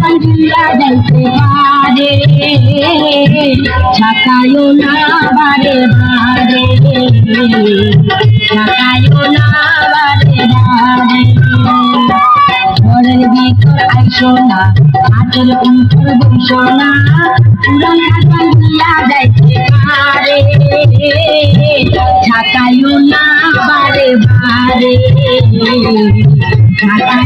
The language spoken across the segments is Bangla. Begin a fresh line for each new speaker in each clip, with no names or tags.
ভাঙ্গিয়া যাইতে পারে। ছাকায়ও না বারে বারে। ছাকায়ও না বারে বারে। ঘরের ভিতর আইসো না হাতের উপর বসো না। পুরান দিয়া যাইতে পারে। ছাকায়ও না বারে বারে। ছাকায়ও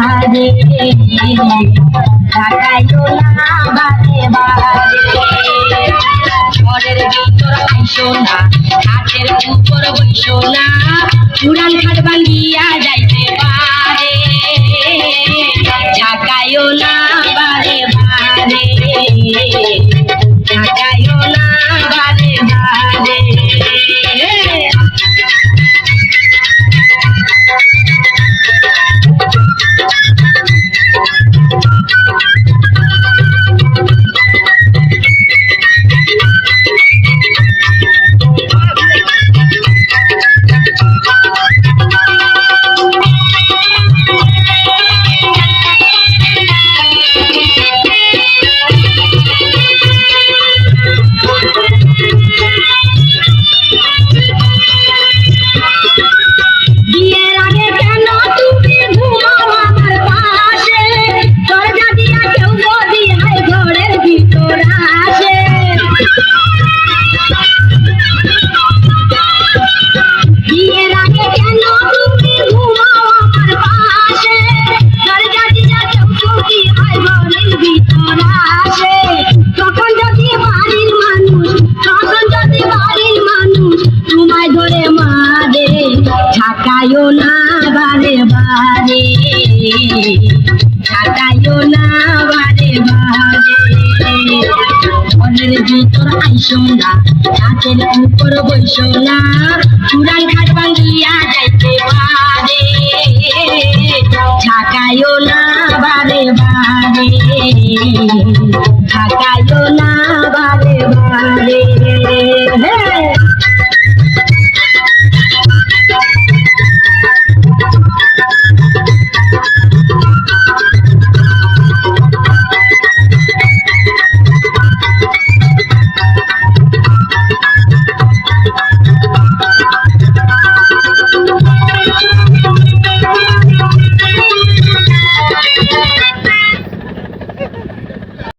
বারে ঢাকাইও না বারে বারে ঘরের উড়ান ঘাট ভাঙ্গিয়া যাইতে ঢাকায়ও না বারে বারে ঢাকায়ও না বারে বারে। ঘরের ভিতর আইসো না, রাতের উপর বইসো না চূড়ান ঘাট ভাঙ্গিয়া যাইতে পারে। ঢাকায়ও না বারে বারে ঢাকায়